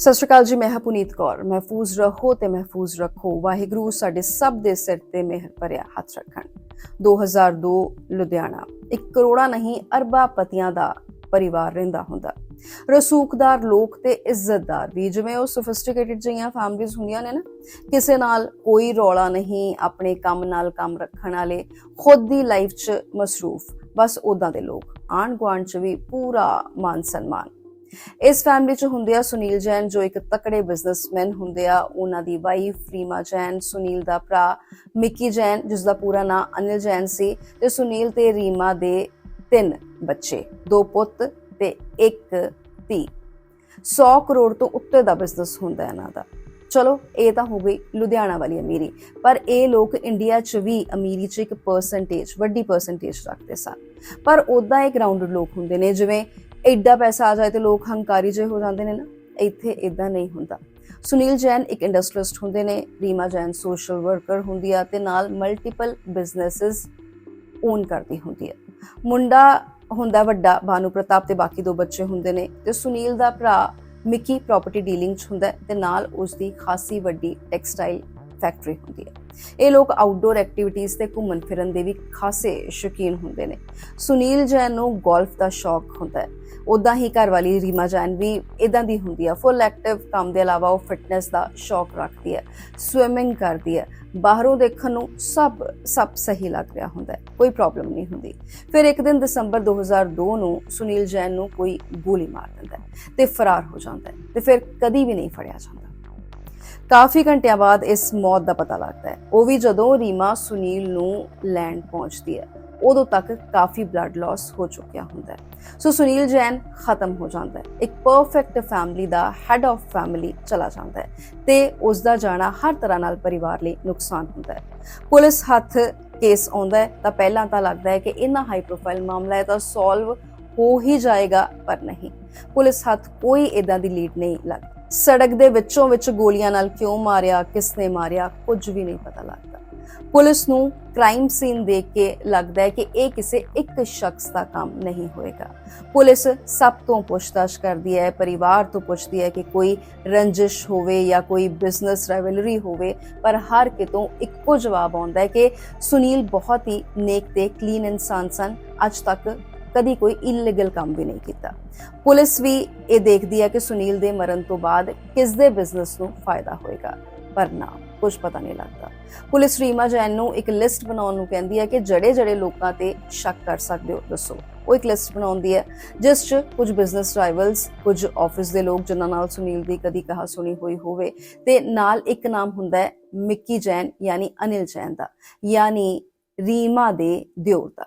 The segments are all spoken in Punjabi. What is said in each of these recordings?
ਸਤਿ ਸ਼੍ਰੀ ਅਕਾਲ ਜੀ, ਮੈਂ ਹਾਂ ਪੁਨੀਤ ਕੌਰ। ਮਹਿਫੂਜ਼ ਰਹੋ ਤੇ ਮਹਿਫੂਜ਼ ਰੱਖੋ। ਵਾਹਿਗੁਰੂ ਸਾਡੇ ਸਭ ਦੇ ਸਿਰ ਤੇ ਮਿਹਰ ਭਰਿਆ ਹੱਥ ਰੱਖਣ। 2002 ਲੁਧਿਆਣਾ, ਇੱਕ ਕਰੋੜਾ ਨਹੀਂ, ਅਰਬਾਂ ਪਤੀਆਂ ਦਾ ਪਰਿਵਾਰ ਰਹਿੰਦਾ ਹੁੰਦਾ। ਰਸੂਖਦਾਰ ਲੋਕ ਤੇ ਇੱਜ਼ਤਦਾਰ ਵੀ, ਜਿਵੇਂ ਉਹ ਸੋਫਿਸਟੀਕੇਟਿਡ ਜਿਹੀਆਂ ਫੈਮਿਲੀਜ਼ ਹੁੰਦੀਆਂ ਨੇ ਨਾ, ਕਿਸੇ ਨਾਲ ਕੋਈ ਰੌਲਾ ਨਹੀਂ, ਆਪਣੇ ਕੰਮ ਨਾਲ ਕੰਮ ਰੱਖਣ ਵਾਲੇ, ਖੁਦ ਦੀ ਲਾਈਫ 'ਚ ਮਸਰੂਫ। ਬਸ ਉਦਾਂ ਦੇ ਲੋਕ ਆਂਢ ਗੁਆਂਢ 'ਚ ਵੀ ਪੂਰਾ ਮਾਨ ਸਨਮਾਨ ਇਸ ਫੈਮਿਲੀ ਚ ਹੁੰਦੇ ਆ ਸੁਨੀਲ ਜੈਨ, ਜੋ ਇੱਕ ਤਕੜੇ ਬਿਜ਼ਨਸਮੈਨ ਹੁੰਦੇ ਆ। ਉਹਨਾਂ ਦੀ ਵਾਈਫ ਰੀਮਾ ਜੈਨ, ਸੁਨੀਲ ਦਾ ਭਰਾ ਮਿੱਕੀ ਜੈਨ ਜਿਸ ਦਾ ਪੂਰਾ ਨਾਮ ਅਨਿਲ ਜੈਨ ਸੀ ਤੇ ਸੁਨੀਲ ਤੇ ਰੀਮਾ ਦੇ ਤਿੰਨ ਬੱਚੇ, ਦੋ ਪੁੱਤ ਤੇ ਇੱਕ ਧੀ। 100 ਕਰੋੜ ਤੋਂ ਉੱਤੇ ਦਾ ਬਿਜ਼ਨਸ ਹੁੰਦਾ ਇਹਨਾਂ ਦਾ। ਚਲੋ, ਇਹ ਤਾਂ ਹੋ ਗਈ ਲੁਧਿਆਣਾ ਵਾਲੀ ਅਮੀਰੀ। ਪਰ ਇਹ ਲੋਕ ਇੰਡੀਆ 'ਚ ਵੀ ਅਮੀਰੀ 'ਚ ਇੱਕ ਪਰਸੈਂਟੇਜ ਵੱਡੀ ਪਰਸੈਂਟੇਜ ਰੱਖਦੇ ਸਨ। ਪਰ ਉਦਾਂ ਇਹ ਗਰਾਊਂਡਡ ਲੋਕ ਹੁੰਦੇ ਨੇ, ਜਿਵੇਂ ਐਡਾ ਪੈਸਾ ਆ ਜਾਏ ਤੇ ਲੋਕ ਹੰਕਾਰੀ ਜਿਹੇ ਹੋ ਜਾਂਦੇ ਨੇ ਨਾ, ਇੱਥੇ ਇਦਾਂ ਨਹੀਂ ਹੁੰਦਾ। ਸੁਨੀਲ ਜੈਨ ਇੱਕ ਇੰਡਸਟਰੀਸਟ ਹੁੰਦੇ ਨੇ, ਰੀਮਾ ਜੈਨ ਸੋਸ਼ਲ ਵਰਕਰ ਹੁੰਦੀ ਆ ਤੇ ਨਾਲ ਮਲਟੀਪਲ ਬਿਜ਼ਨੈਸਸ ਓਨ ਕਰਦੀ ਹੁੰਦੀ ਹੈ ਮੁੰਡਾ ਹੁੰਦਾ ਵੱਡਾ ਬਾਨੂ ਪ੍ਰਤਾਪ ਤੇ ਬਾਕੀ ਦੋ ਬੱਚੇ ਹੁੰਦੇ ਨੇ ਤੇ ਸੁਨੀਲ ਦਾ ਭਰਾ ਮਿੱਕੀ ਪ੍ਰਾਪਰਟੀ ਡੀਲਿੰਗ ਚ ਹੁੰਦਾ ਹੈ ਤੇ ਨਾਲ ਉਸ ਦੀ ਖਾਸੀ ਵੱਡੀ ਟੈਕਸਟਾਈਲ ਫੈਕਟਰੀ ਹੁੰਦੀ ਹੈ ਇਹ ਲੋਕ ਆਊਟਡੋਰ ਐਕਟੀਵਿਟੀਜ਼ ਤੇ ਘੁੰਮਣ ਫਿਰਨ ਦੇ ਵੀ ਖਾਸੇ ਸ਼ੌਕੀਨ ਹੁੰਦੇ ਨੇ। ਸੁਨੀਲ ਜੈਨ ਨੂੰ ਗੋਲਫ ਦਾ ਸ਼ੌਕ ਹੁੰਦਾ ਹੈ। ਉਦਾਂ ਹੀ ਘਰ ਵਾਲੀ ਰੀਮਾ ਜੈਨ ਵੀ ਇਦਾਂ ਦੀ ਹੁੰਦੀ ਆ। ਫੁੱਲ ਐਕਟਿਵ ਕੰਮ ਦੇ ਇਲਾਵਾ ਉਹ ਫਿਟਨੈਸ ਦਾ ਸ਼ੌਕ ਰੱਖਦੀ ਹੈ ਸਵਿਮਿੰਗ ਕਰਦੀ ਹੈ। ਬਾਹਰੋਂ ਦੇਖਣ ਨੂੰ ਸਭ ਸਭ ਸਹੀ ਲੱਗ ਰਿਹਾ ਹੁੰਦਾ ਹੈ, ਕੋਈ ਪ੍ਰੋਬਲਮ ਨਹੀਂ ਹੁੰਦੀ। ਫਿਰ ਇੱਕ ਦਿਨ ਦਸੰਬਰ 2002 ਨੂੰ ਸੁਨੀਲ ਜੈਨ ਨੂੰ ਕੋਈ ਗੋਲੀ ਮਾਰ ਦਿੰਦਾ ਹੈ ਤੇ ਫਰਾਰ ਹੋ ਜਾਂਦਾ ਹੈ ਤੇ ਫਿਰ ਕਦੀ ਵੀ ਨਹੀਂ ਫੜਿਆ ਜਾਂਦਾ। ਕਾਫੀ ਘੰਟਿਆਂ ਬਾਅਦ ਇਸ ਮੌਤ ਦਾ ਪਤਾ ਲੱਗਦਾ ਹੈ। ਉਹ ਵੀ ਜਦੋਂ ਰੀਮਾ ਸੁਨੀਲ ਨੂੰ ਲੈਂਡ ਪਹੁੰਚਦੀ ਹੈ ਉਦੋਂ ਤੱਕ ਕਾਫੀ ਬਲੱਡ ਲਾਸ ਹੋ ਚੁੱਕਿਆ ਹੁੰਦਾ ਹੈ। ਸੋ ਸੁਨੀਲ ਜੈਨ ਖਤਮ ਹੋ ਜਾਂਦਾ ਹੈ। ਇੱਕ ਪਰਫੈਕਟ ਫੈਮਿਲੀ ਦਾ ਹੈਡ ਆਫ ਫੈਮਿਲੀ ਚਲਾ ਜਾਂਦਾ ਹੈ ਤੇ ਉਸ ਦਾ ਜਾਣਾ ਹਰ ਤਰ੍ਹਾਂ ਨਾਲ ਪਰਿਵਾਰ ਲਈ ਨੁਕਸਾਨ ਹੁੰਦਾ ਹੈ। ਪੁਲਿਸ ਹੱਥ ਕੇਸ ਆਉਂਦਾ ਤਾਂ ਪਹਿਲਾਂ ਤਾਂ ਲੱਗਦਾ ਹੈ ਕਿ ਇੰਨਾ ਹਾਈ ਪ੍ਰੋਫਾਈਲ ਮਾਮਲਾ ਹੈ ਤਾਂ ਸੋਲਵ ਹੋ ਹੀ ਜਾਏਗਾ, ਪਰ ਨਹੀਂ। ਪੁਲਿਸ ਹੱਥ ਕੋਈ ਇਦਾਂ ਦੀ ਲੀਡ ਨਹੀਂ ਲੱਗਦੀ। ਸੜਕ ਦੇ ਵਿੱਚੋਂ ਵਿੱਚ ਗੋਲੀਆਂ ਨਾਲ ਕਿਉਂ ਮਾਰਿਆ, ਕਿਸ ਨੇ ਮਾਰਿਆ, ਕੁਝ ਵੀ ਨਹੀਂ ਪਤਾ ਲੱਗਦਾ। ਪੁਲਿਸ ਨੂੰ ਕ੍ਰਾਈਮ ਸੀਨ ਦੇਖ ਕੇ ਲੱਗਦਾ ਹੈ ਕਿ ਇਹ ਕਿਸੇ ਇੱਕ ਸ਼ਖਸ ਦਾ ਕੰਮ ਨਹੀਂ ਹੋਏਗਾ। ਪੁਲਿਸ ਸਭ ਤੋਂ ਪੁੱਛਤਾਛ ਕਰਦੀ ਹੈ, ਪਰਿਵਾਰ ਤੋਂ ਪੁੱਛਦੀ ਹੈ ਕਿ ਕੋਈ ਰੰਜਿਸ਼ ਹੋਵੇ ਜਾਂ ਕੋਈ ਬਿਜ਼ਨਸ ਰਾਈਵਲਰੀ ਹੋਵੇ, ਪਰ ਹਰ ਕਿਤੋਂ ਇੱਕੋ ਜਵਾਬ ਆਉਂਦਾ ਹੈ ਕਿ ਸੁਨੀਲ ਬਹੁਤ ਹੀ ਨੇਕ ਤੇ ਕਲੀਨ ਇਨਸਾਨ ਸਨ। ਅੱਜ ਤੱਕ ਕਦੀ ਕੋਈ ਇਲੀਗਲ ਕੰਮ ਵੀ ਨਹੀਂ ਕੀਤਾ। ਪੁਲਿਸ ਵੀ ਇਹ ਦੇਖਦੀ ਹੈ ਕਿ ਸੁਨੀਲ ਦੇ ਮਰਨ ਤੋਂ ਬਾਅਦ ਕਿਸ ਦੇ ਬਿਜ਼ਨਸ ਨੂੰ ਫਾਇਦਾ ਹੋਏਗਾ। ਪਰ ਨਾ। ਕੁਝ ਪਤਾ ਨਹੀਂ ਲੱਗਦਾ। ਪੁਲਿਸ ਰੀਮਾ ਜੈਨ ਨੂੰ ਇੱਕ ਲਿਸਟ ਬਣਾਉਣ ਨੂੰ ਕਹਿੰਦੀ ਹੈ ਕਿ ਜੜੇ ਜੜੇ ਲੋਕਾਂ ਤੇ ਸ਼ੱਕ ਕਰ ਸਕਦੇ ਹੋ, ਦੱਸੋ। ਉਹ ਇੱਕ ਲਿਸਟ ਬਣਾਉਂਦੀ ਹੈ, ਜਿਸ 'ਚ ਕੁਝ ਬਿਜ਼ਨਸ ਰਾਈਵਲਸ ਕੁਝ ਆਫਿਸ ਦੇ ਲੋਕ, ਜਿਨ੍ਹਾਂ ਨਾਲ ਸੁਨੀਲ ਦੀ ਕਦੀ ਕਹਾ ਸੁਣੀ ਹੋਈ ਹੋਵੇ, ਤੇ ਨਾਲ ਇੱਕ ਨਾਮ ਹੁੰਦਾ ਹੈ, ਮਿੱਕੀ ਜੈਨ, ਯਾਨੀ ਅਨਿਲ ਜੈਨ ਦਾ, ਯਾਨੀ ਰੀਮਾ ਦੇ ਦਿਓਰ ਦਾ।